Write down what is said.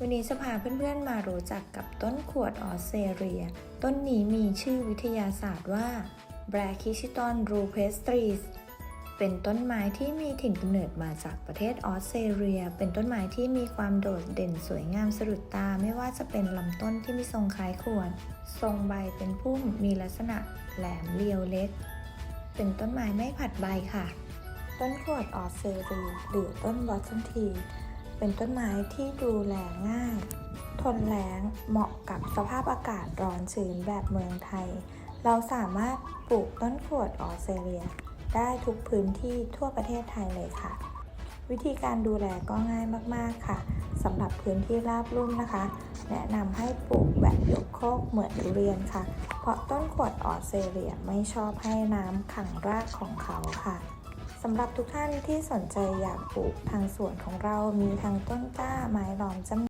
วันนี้จะพาเพื่อนๆมารู้จักกับต้นขวดออสเตรเลีย ต้นนี้มีชื่อวิทยาศาสตร์ว่า b r a c h y c h i t o n rupestris เป็นต้นไม้ที่มีถิ่นกำเนิดมาจากประเทศออสเตรเลีย เป็นต้นไม้ที่มีความโดดเด่นสวยงามสะดุดตา ไม่ว่าจะเป็นลำต้นที่มีทรงคล้ายขวด ทรงใบเป็นพุ่มมีลักษณะแหลมเรียวเล็ก เป็นต้นไม้ไม่ผัดใบค่ะ ต้นขวดออสเตรเลียหรือต้นบอสตันที เป็นต้นไม้ที่ดูแลง่าย ทนแล้งเหมาะกับสภาพอากาศร้อนชื้นแบบเมืองไทย เราสามารถปลูกต้นขวดออสเตรเลีย ได้ทุกพื้นที่ทั่วประเทศไทยเลยค่ะ วิธีการดูแลก็ง่ายมากๆค่ะสำหรับพื้นที่ราบลุ่มนะคะ แนะนำให้ปลูกแบบยกโคกเหมือนทุเรียนค่ะ เพราะต้นขวดออสเตรเลียไม่ชอบให้น้ำขังรากของเขาค่ะำหรับทุกท่านที่สนใจอยากปลูกทางสวนของเรามีทางต้นกล้าไม้ล้อมจำ